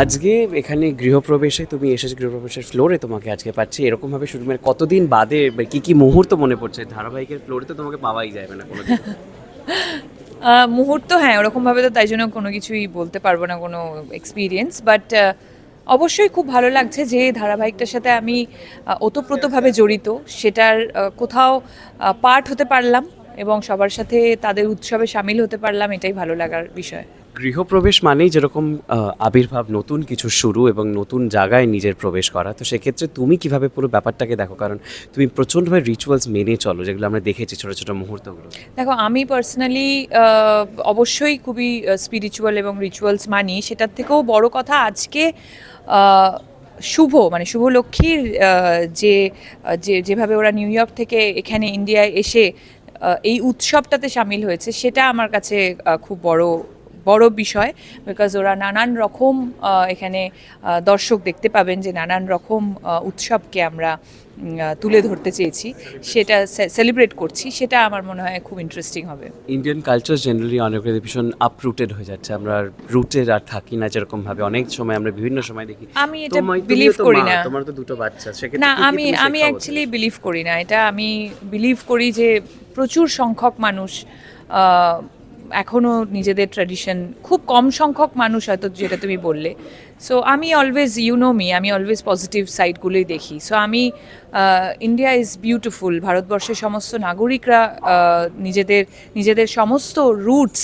আজকে এখানে গৃহপ্রবেশে, তুমি এসেছ গৃহপ্রবেশের ফ্লোরে তোমাকে আজকে পাচ্ছি। এরকমভাবে শুরু মানে কতদিন বাদে বা কি কি মুহূর্ত মনে পড়ছে? ধারাবাহিকের ফ্লোরে তো তোমাকে পাওয়াই যাবে না কোনো মুহূর্ত হ্যাঁ ওরকমভাবে তো তাই জন্য কোনো কিছুই বলতে পারব না, কোনো এক্সপিরিয়েন্স বাট অবশ্যই খুব ভালো লাগছে যে ধারাবাহিকটার সাথে আমি ওতপ্রোতভাবে জড়িত। সেটার কোথাও পার্ট হতে পারলাম এবং সবার সাথে তাদের উৎসবে সামিল হতে পারলাম, এটাই ভালো লাগার বিষয়। গৃহপ্রবেশ মানেই যেরকম আবির্ভাব নতুন কিছু শুরু এবং নতুন জায়গায় নিজের প্রবেশ করা, তো সেক্ষেত্রে তুমি কীভাবে পুরো ব্যাপারটাকে দেখো? কারণ তুমি প্রচণ্ডভাবে রিচুয়ালস মেনে চলো, যেগুলো আমরা দেখেছি ছোটো ছোটো মুহূর্তগুলো। দেখো, আমি পার্সোনালি অবশ্যই খুবই স্পিরিচুয়াল এবং রিচুয়ালস মানি। সেটার থেকেও বড় কথা আজকে শুভ মানে শুভ লক্ষ্মীর যে যেভাবে ওরা নিউ ইয়র্ক থেকে এখানে ইন্ডিয়ায় এসে এই উৎসবটাতে সামিল হয়েছে, সেটা আমার কাছে খুব বড় বড় বিষয় বিকজ ওরা নানান রকম এখানে দর্শক দেখতে পাবেন যে নানান রকম উৎসবকে আমরা তুলে ধরতে চেয়েছি। সেটা সেলিব্রেট করছি সেটা আমার মনে হয় খুব ইন্টারেস্টিং হবে। ইন্ডিয়ান কালচার জেনারেলি অনেক ভীষণ আপরুটেড হয়ে যাচ্ছে। আমরা রুটের আর থাকি না যেরকম ভাবে অনেক সময় আমরা বিভিন্ন সময় দেখি আমি এটা তো করি না। তোমার তো দুটো বাচ্চা না আমি আমি অ্যাকচুয়ালি বিলিভ করি না। এটা আমি বিলিভ করি যে প্রচুর সংখ্যক মানুষ আহ, এখনও নিজেদের ট্র্যাডিশন খুব কম সংখ্যক মানুষ হয়তো যেটা তুমি বললে। সো আমি অলওয়েজ ইউ নো মি আমি অলওয়েজ পজিটিভ সাইডগুলোই দেখি। সো আমি ইন্ডিয়া ইজ বিউটিফুল ভারতবর্ষের সমস্ত নাগরিকরা নিজেদের নিজেদের সমস্ত রুটস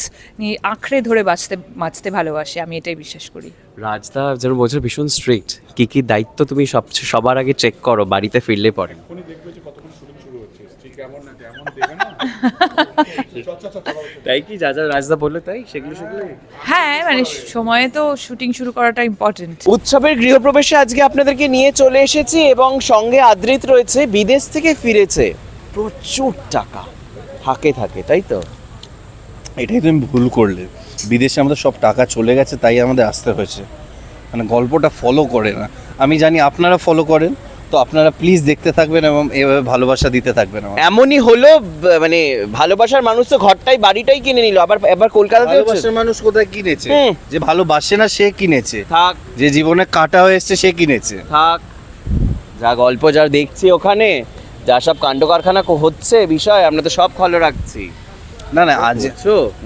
আঁকড়ে ধরে বাঁচতে বাঁচতে ভালোবাসে। আমি এটাই বিশ্বাস করি। রাজদা যেন বলছো ভীষণ স্ট্রিক্ট কী কী দায়িত্ব তুমি সব সবার আগে চেক করো বাড়িতে ফিরলে পরে। দেখবে যে কতক্ষণ শুরু হচ্ছে। স্ত্রী কেমন তাই কি যা যা রাজদা বলল তাই? সেগুলো সেগুলো? হ্যাঁ মানে সময়ে তো শুটিং শুরু করাটা ইম্পর্টেন্ট উৎসবের গৃহপ্রবেশে আজকে আপনাদেরকে নিয়ে চলে এসেছি এবং সঙ্গে আদ্রিত রয়েছে বিদেশ থেকে ফিরেছে। প্রচুর টাকা। হাকে থাকে তাই তো? এটাই তুমি ভুল করলে। বিদেশে আমাদের সব টাকা চলে গেছে তাই আমাদের আসতে হয়েছে। মানে গল্পটা ফলো করে না। আমি জানি আপনারা ফলো করেন তো আপনারা প্লিজ দেখতে থাকবেন এবং এভাবে ভালোবাসা দিতে থাকবেন এমনই হলো মানে ভালোবাসার মানুষ তো ঘরটাই বাড়িটাই কিনে নিল। আবার এবার কলকাতাতে ভালোবাসার মানুষ কোথায় কিনেছে? যে ভালোবাসে না সে কিনেছে। থাক। যে জীবনে কাটা হয়ে এসছে সে কিনেছে। থাক। যা গল্প যা দেখছি ওখানে যা সব কাণ্ড কারখানা হচ্ছে বিষয় আমরা তো সব ফলো রাখছি। না না আজ?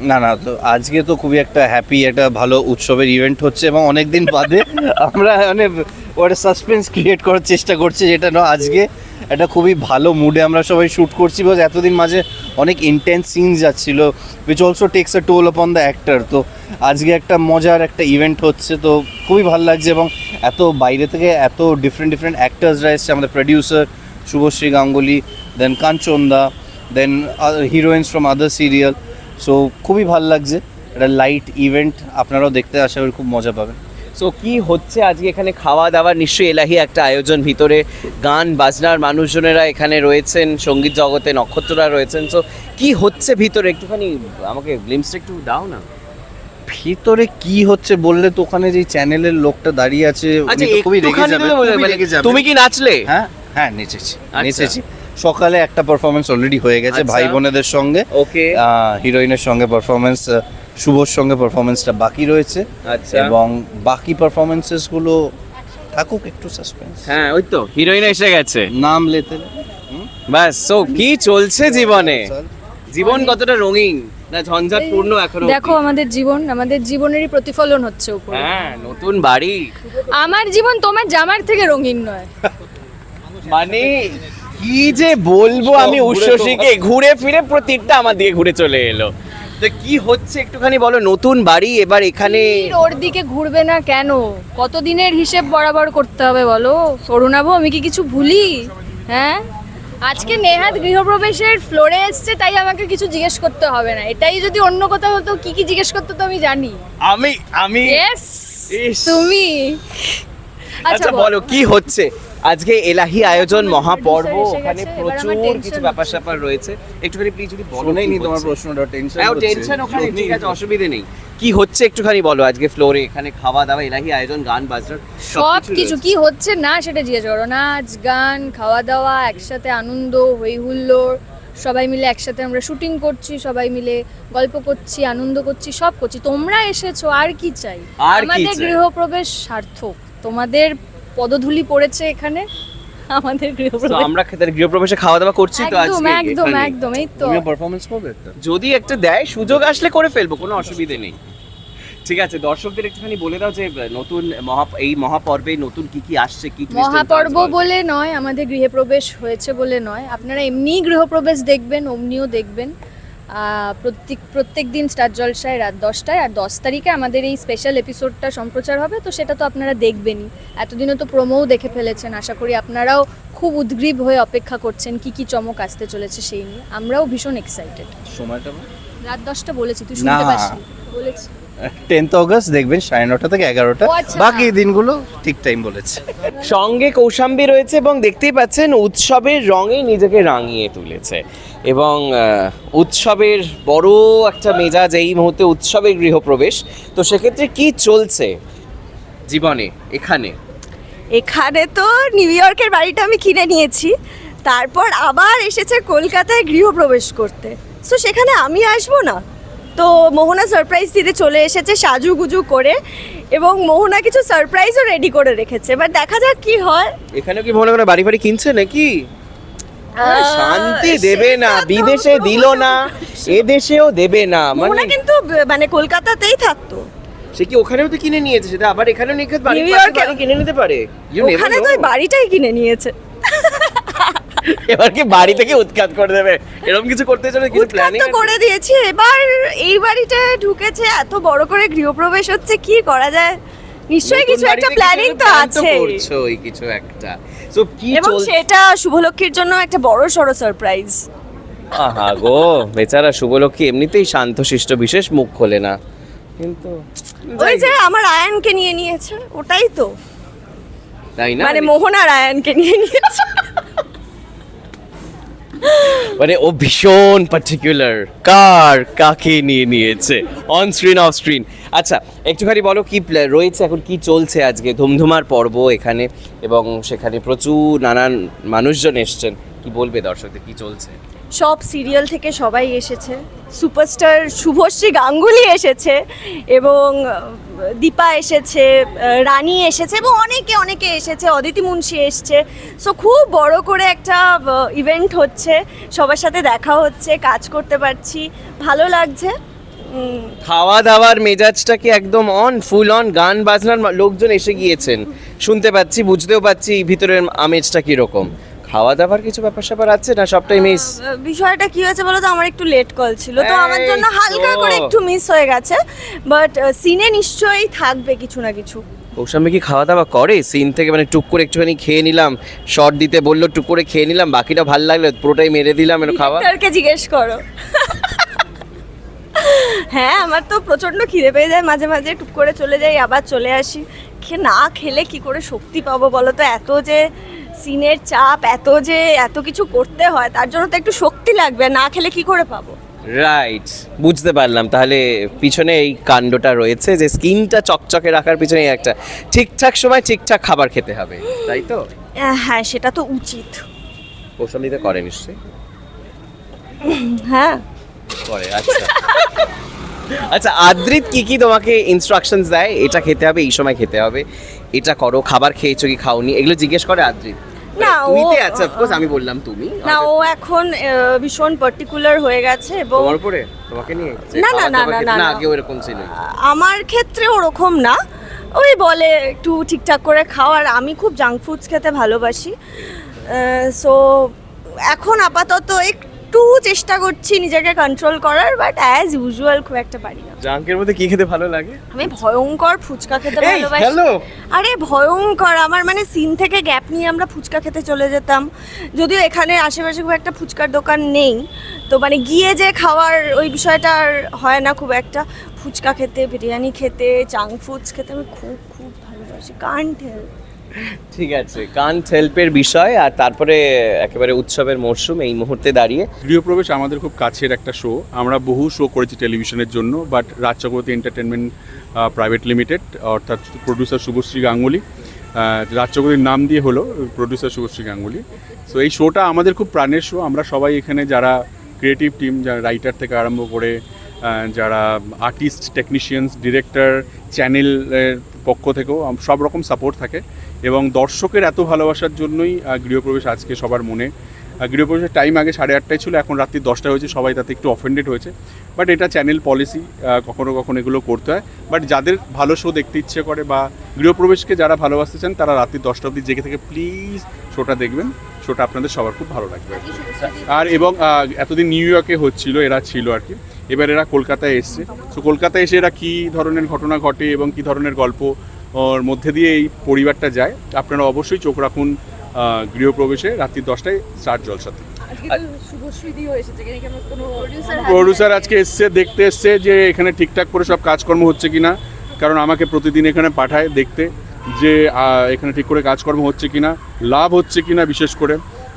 না না তো আজকে তো খুবই একটা হ্যাপি একটা ভালো উৎসবের ইভেন্ট হচ্ছে এবং অনেক দিন বাদে আমরা মানে ওটা সাসপেন্স ক্রিয়েট করার চেষ্টা করছি যেটা না আজকে একটা খুবই ভালো মুডে আমরা সবাই শ্যুট করছি বিকজ এতদিন মাঝে অনেক ইন্টেন্স সিন যাচ্ছিল which also takes a toll upon the actor তো আজকে একটা মজার একটা ইভেন্ট হচ্ছে তো খুবই ভালো লাগছে এবং এত বাইরে থেকে এত ডিফারেন্ট ডিফারেন্ট অ্যাক্টার্সরা এসছে আমাদের producer Subhashree Ganguly then কাঞ্চনদা then heroines from other serial so খুবই ভালো লাগছে। একটা লাইট ইভেন্ট আপনারাও দেখতে আশা করি খুব মজা পাবেন। সো কি হচ্ছে আজকে এখানে খাওয়া দাওয়া? নিশ্চয়ই এলাহি একটা আয়োজন। ভিতরে গান বাজনার মানুষজনেরা এখানে রয়েছেন সংগীত জগতে নক্ষত্ররা রয়েছেন। সো কি হচ্ছে ভিতরে? একটুখানি আমাকে গ্লিমসটা একটু দাও না। ভিতরে কি হচ্ছে বললে তো ওখানে যে চ্যানেলের লোকটা দাঁড়িয়ে আছে আচ্ছা খুবই রেগে যাবে। তুমি কি নাচলে? হ্যাঁ হ্যাঁ নেচেছি। আচ্ছা। নেচেছি। সকালে একটা পারফরমেন্স অলরেডি হয়ে গেছে আচ্ছা। ভাই বোনেদের সঙ্গে। ওকে। হিরোইনের সঙ্গে পারফরমেন্স শুভর সঙ্গে পারফরমেন্সটা বাকি রয়েছে। আচ্ছা। এবং বাকি পারফরমেন্সেসগুলো থাকুক একটু সাসপেন্স হ্যাঁ ওই তো হিরোইন এসে গেছে। নাম লেতে ব্যাস সো কি চলছে জীবনে? জীবন কতটা রঙিন না ঝঞ্ঝাটপূর্ণ এখনও দেখো আমাদের জীবন আমাদের জীবনেরই প্রতিফলন হচ্ছে উপরে। হ্যাঁ নতুন বাড়ি। আমার জীবন তোমার জামার থেকে রঙিন নয়। মানে কি যে বলব আমি উচ্ছ্বসীকে ঘুরে ফিরে প্রতীকটা আমার দিকে ঘুরে চলে এলো। তো কি হচ্ছে একটুখানি বলো নতুন বাড়ি এবার এখানে ওর দিকে ঘুরবে না কেন? কতদিনের হিসেব বরাবর করতে হবে বলো? অরুণাভ আমি কি কিছু ভুলি? হ্যাঁ? আজকে নেহাত গৃহপ্রবেশের ফ্লোরে এসছে তাই আমাকে কিছু জিজ্ঞেস করতে হবে না। এটাই যদি অন্য কোথাও হতো কি কি জিজ্ঞেস করতে তো আমি জানি। আমি আমি ইয়েস তুমি। আচ্ছা বলো কি হচ্ছে? আজকে এলাহি আয়োজন মহাপর্ব ওখানে প্রচুর কিছু ব্যাপার স্যাপার রয়েছে। একটুখানি প্লিজ যদি বলো কি তোমার? প্রশ্নটা টেনশন হ্যাঁ টেনশন ওখানে ঠিক আছে অসুবিধে নেই। কি হচ্ছে একটুখানি বলো আজকে ফ্লোরে এখানে খাওয়া দাওয়া এলাহি আয়োজন গান বাজনা সব কিছু কি হচ্ছে না সেটা জিজ্ঞেস করো। নাচ গান খাওয়া দাওয়া একসাথে আনন্দ হই হুল্লোড় সবাই মিলে একসাথে আমরা শুটিং করছি সবাই মিলে গল্প করছি আনন্দ করছি সব করছি তোমরা এসেছ আর কি চাই? আমাদের গৃহপ্রবেশ সার্থক। তোমাদের পদধূলি পড়েছে এখানে আমাদের গৃহপ্রবেশ। আমরা খেতে গৃহপ্রবেশে খাওয়া দাওয়া করছি তো আজকে একদম। একদম এই তো। তুমিও পারফরমেন্স করবে যদি একটা দেয় সুযোগ আসলে করে ফেলব কোনো অসুবিধে নেই। ঠিক আছে দর্শকদের একটুখানি বলে দাও যে নতুন মহা এই মহাপর্বে নতুন কি কি আসছে কি and মহাপর্ব বলে নয় আমাদের গৃহপ্রবেশ হয়েছে বলে নয়। আপনারা এমনিই গৃহপ্রবেশ দেখবেন অমনিও দেখবেন। প্রত্যেক প্রত্যেক দিন স্টার জলসায় রাত দশটায় আর দশ তারিখে আমাদের এই স্পেশাল এপিসোডটা সম্প্রচার হবে তো সেটা তো আপনারা দেখবেনই। এতদিনও তো প্রোমোও দেখে ফেলেছেন আশা করি আপনারাও খুব উদ্গ্রীব হয়ে অপেক্ষা করছেন কি কি চমক আসতে চলেছে সেই নিয়ে। আমরাও ভীষণ এক্সাইটেড সময়টা রাত দশটা বলেছি তুই শুনতে পাচ্ছি বলেছি। টেন্থ অগস্ট দেখবেন সাড়ে নটা থেকে এগারোটা। আচ্ছা। বাকি দিনগুলো ঠিক টাইম বলেছে। সঙ্গে কৌশাম্বী রয়েছে এবং দেখতেই পাচ্ছেন উৎসবের রঙে নিজেকে রাঙিয়ে তুলেছে। এবং উৎসবের বড় একটা মেজাজ এই মুহূর্তে উৎসবের গৃহপ্রবেশ। তো সেক্ষেত্রে কি চলছে জীবনে এখানে? এখানে তো নিউ ইয়র্কের বাড়িটা আমি কিনে নিয়েছি। তারপর আবার এসেছে কলকাতায় গৃহপ্রবেশ করতে। সো সেখানে আমি আসব না? তো মোহনা সারপ্রাইজ দিতে চলে এসেছে সাজুগুজু করে এবং মোহনা কিছু সারপ্রাইজও রেডি করে রেখেছে। এবার দেখা যাক কি হয়। এখানে কি মনে করে বাড়ি বাড়ি কিনছে নাকি? শান্তি দেবে না বিদেশে দিল না এ দেশেও দেবে না মোহনা মানে কিন্তু মানে কলকাতাতেই থাকতো। সে কি ওখানেও তো কিনে নিয়েছে সেটা আবার এখানেও নিয়ে বাড়ি কিনে নিতে পারে? ওখানে তো বাড়িটাই কিনে নিয়েছে। এবার কি বাড়ি থেকে উৎখাত করে দেবে? এরকম কিছু করতে চলে কিছু প্ল্যানিং তো করে দিয়েছি। এবার এই বাড়িটায় ঢুকেছে এত বড় করে গৃহপ্রবেশ হচ্ছে কি করা যায়? নিশ্চয়ই কিছু একটা প্ল্যানিং তো আছে। করছ ওই কিছু একটা। সো কি এবং সেটা শুভলক্ষীর জন্য একটা বড় সড়ো সারপ্রাইজ আহা গো বেচারা শুভলক্ষ্মী এমনিতেই শান্তশিষ্ট বিশেষ মুখ খোলে না। কিন্তু ওই যে আমার আয়ানকে নিয়ে নিয়েছে ওটাই তো। তাই না? মানে মোহনার আয়ানকে নিয়ে নিয়েছে। মানে ও ভীষণ পার্টিকুলার কার কাকে নিয়ে নিয়েছে? অন স্ক্রিন অফ স্ক্রিন আচ্ছা একটুখানি বলো কি রয়েছে এখন কি চলছে আজকে? ধুমধুমার পর্ব এখানে এবং সেখানে প্রচুর নানান মানুষজন এসছেন। কি বলবে দর্শকদের কি চলছে? সব সিরিয়াল থেকে সবাই এসেছে। সুপারস্টার শুভশ্রী গাঙ্গুলি এসেছে এবং দীপা এসেছে রানী এসেছে এবং অনেকে অনেকে এসেছে, অদিতি মুন্সি এসছে। সো খুব বড় করে একটা ইভেন্ট হচ্ছে, সবার সাথে দেখা হচ্ছে, কাজ করতে পারছি। ভালো লাগছে? খাওয়া দাওয়ার মেজাজটা কি একদম অন ফুল অন গান বাজনার লোকজন এসে গিয়েছেন। শুনতে পাচ্ছি, বুঝতেও পাচ্ছি ভিতরের আমেজটা কীরকম। খাওয়া দাওয়ার কিছু ব্যাপার স্যাপার আছে না সবটাই মিস বিষয়টা কি হয়েছে বলো তো? আমার একটু লেট কল ছিল তো আমার জন্য হালকা করে একটু মিস হয়ে গেছে। বাট সিনে নিশ্চয়ই থাকবে কিছু না কিছু। কৌশাম্বী কি খাওয়া দাওয়া করে? সিন থেকে মানে টুক করে একটুখানি খেয়ে নিলাম শর্ট দিতে বলল টুক করে খেয়ে নিলাম বাকিটা ভালো লাগল পুরোটাই মেরে দিলাম এর খাওয়া ডিরেক্টরকে জিজ্ঞেস করো। হ্যাঁ আমার তো প্রচণ্ড খিদে পেয়ে যায় মাঝে মাঝে টুক করে চলে যাই আবার চলে আসি। খে না খেলে কি করে শক্তি পাবো বলো তো? এত যে সিনের চাপ এত যে এত কিছু করতে হয় তার জন্য তো একটু শক্তি লাগবে না খেলে কি করে পাবো? রাইট বুঝতে পারলাম। তাহলে পিছনে এই কাণ্ডটা রয়েছে যে স্কিনটা চকচকে রাখার পিছনে একটা ঠিকঠাক সময় ঠিকঠাক খাবার খেতে হবে তাই তো? হ্যাঁ সেটা তো উচিত। কৌশাম্বীতে করে নিশ্চয়ই? হ্যাঁ। করে আচ্ছা। আচ্ছা আদ্রিত কি কি তোমাকে ইনস্ট্রাকশনস দেয়? এটা খেতে হবে এই সময় খেতে হবে। এটা করো খাবার খেয়েছো কি খাওনি? এগুলো জিজ্ঞেস করে আদ্রিত। না, তুমিতে ও- আচ্ছা অফকোর্স আমি বললাম তুমি না ও এখন ভীষণ পার্টিকুলার হয়ে গেছে এবং তোমার উপরে? তোমাকে নিয়ে? না, না, না, না, না। আগেও এরকম ছিল। আমার ক্ষেত্রে ওরকম না। ওই বলে একটু ঠিকঠাক করে খাওয়ার আমি খুব জাঙ্ক ফুডস খেতে ভালোবাসি। সো এখন আপাতত একটু চেষ্টা করছি নিজেকে কন্ট্রোল করার বাট অ্যাজ ইউজুয়াল খুব একটা পারি না। জাঙ্কের মধ্যে কি খেতে ভালো লাগে? আমি ভয়ঙ্কর ফুচকা খেতে ভালোবাসি। hello! আরে ভয়ঙ্কর! আমার মানে সিন থেকে গ্যাপ নিয়ে আমরা ফুচকা খেতে চলে যেতাম। যদিও এখানে আশেপাশে খুব একটা ফুচকার দোকান নেই। তো মানে গিয়ে যে খাওয়ার ওই বিষয়টা আর হয় না খুব একটা। ফুচকা খেতে বিরিয়ানি খেতে জাঙ্ক ফুডস খেতে আমি খুব খুব ভালোবাসি। কান্ট হেল্প ঠিক আছে, কান হেল্পের বিষয় আর তারপরে একেবারে উৎসবের মরশুম এই মুহূর্তে দাঁড়িয়ে। গৃহপ্রবেশ আমাদের খুব কাছের একটা শো আমরা বহু শো করেছি টেলিভিশনের জন্য but Raj Chakraborty entertainment private limited অর্থাৎ প্রডিউসার শুভশ্রী গাঙ্গুলি রাজ্যগুলির নাম দিয়ে হলো প্রডিউসার শুভশ্রী গাঙ্গুলি। সো এই শোটা আমাদের খুব প্রাণের শো আমরা সবাই এখানে যারা ক্রিয়েটিভ টিম যারা রাইটার থেকে আরম্ভ করে যারা আর্টিস্ট টেকনিশিয়ানস ডিরেক্টর চ্যানেলের পক্ষ থেকেও, সব রকম সাপোর্ট থাকে। এবং দর্শকের এত ভালোবাসার জন্যই গৃহপ্রবেশ আজকে সবার মনে। গৃহপ্রবেশের টাইম আগে সাড়ে আটটায় ছিল, এখন রাত্রি দশটা হয়েছে, সবাই তাতে একটু অফেন্ডেড হয়েছে। বাট এটা চ্যানেল পলিসি কখনো কখনো এগুলো করতে হয়। বাট যাদের ভালো শো দেখতে ইচ্ছে করে বা গৃহপ্রবেশকে যারা ভালোবাসতে চান, তারা রাত্রি দশটা অবধি জেগে থেকে প্লিজ শোটা দেখবেন। শোটা আপনাদের সবার খুব ভালো লাগবে আর এবং এতদিন নিউ ইয়র্কে হচ্ছিল, এরা ছিল আর কি। এবার এরা কলকাতায় এসছে। তো কলকাতায় এসে এরা কী ধরনের ঘটনা ঘটে এবং কী ধরনের গল্প ওর মধ্যে দিয়ে এই পরিবারটা যায়। আপনারা অবশ্যই চোখ রাখুন গৃহপ্রবেশে রাত্রি দশটায় স্টার জলসাতে। প্রডিউসার আজকে এসছে দেখতে এসছে যে এখানে ঠিকঠাক করে সব কাজকর্ম হচ্ছে কিনা কারণ আমাকে প্রতিদিন এখানে পাঠায় দেখতে যে এখানে ঠিক করে কাজকর্ম হচ্ছে কিনা লাভ হচ্ছে কিনা বিশেষ করে।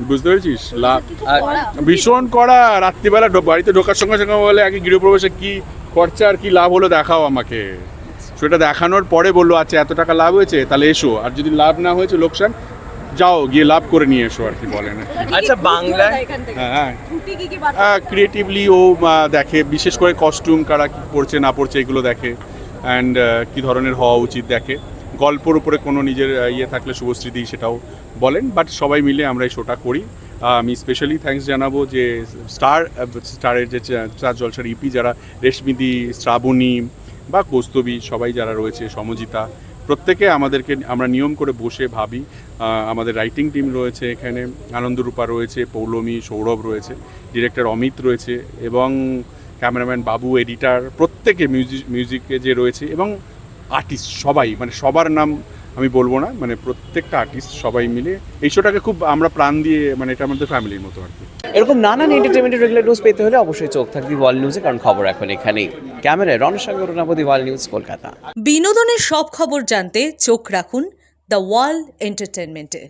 বুঝতে পেরেছিস? লাভ ভীষণ করা। রাত্রিবেলা বাড়িতে ঢোকার সঙ্গে সঙ্গে বলে আগে গৃহপ্রবেশে কি খরচা আর কি লাভ হলো দেখাও আমাকে। সেটা দেখানোর পরে বলল আচ্ছা এত টাকা লাভ হয়েছে তাহলে এসো। আর যদি লাভ না হয়েছে লোকসান যাও গিয়ে লাভ করে নিয়ে এসো আর কি বলে। না আচ্ছা বাংলায় হ্যাঁ হ্যাঁ। ক্রিয়েটিভলি ও দেখে বিশেষ করে কস্টিউম কারা কি পড়ছে না পড়ছে এগুলো দেখে। অ্যান্ড কি ধরনের হওয়া উচিত দেখে। গল্পর উপরে কোনো নিজের ইয়ে থাকলে শুভশ্রীদি সেটাও বলেন বাট সবাই মিলে আমরা এই শোটা করি। আমি স্পেশালি থ্যাঙ্কস জানাব যে স্টার স্টারের যে চার জলসার ইপি যারা রেশমিদি শ্রাবণী বা কৌস্তবী সবাই যারা রয়েছে, সমজিতা, প্রত্যেকে আমাদেরকে, আমরা নিয়ম করে বসে ভাবি। আমাদের রাইটিং টিম রয়েছে এখানে, আনন্দরূপা রয়েছে, পৌলমী, সৌরভ রয়েছে ডিরেক্টর অমিত রয়েছে এবং ক্যামেরাম্যান বাবু এডিটার প্রত্যেকে মিউজিক মিউজিকে যে রয়েছে এবং আর্টিস্ট সবাই মানে সবার নাম আমি বলব না মানে প্রত্যেকটা আর্টিস্ট সবাই মিলে এই শোটাকে খুব আমরা প্রাণ দিয়ে মানে এটা আমাদের ফ্যামিলির মতো আর কি। এরকম নানান এন্টারটেনমেন্টের রেগুলার নিউজ পেতে হলে অবশ্যই চোখ থাকবে ওয়ার্ল্ড নিউজে কারণ খবর এখন এখানেই। ক্যামেরায় রণসাগর রুনাপতি ওয়ার্ল্ড নিউজ কলকাতা। বিনোদনের সব খবর জানতে চোখ রাখুন দ্য ওয়ার্ল্ড এন্টারটেনমেন্টে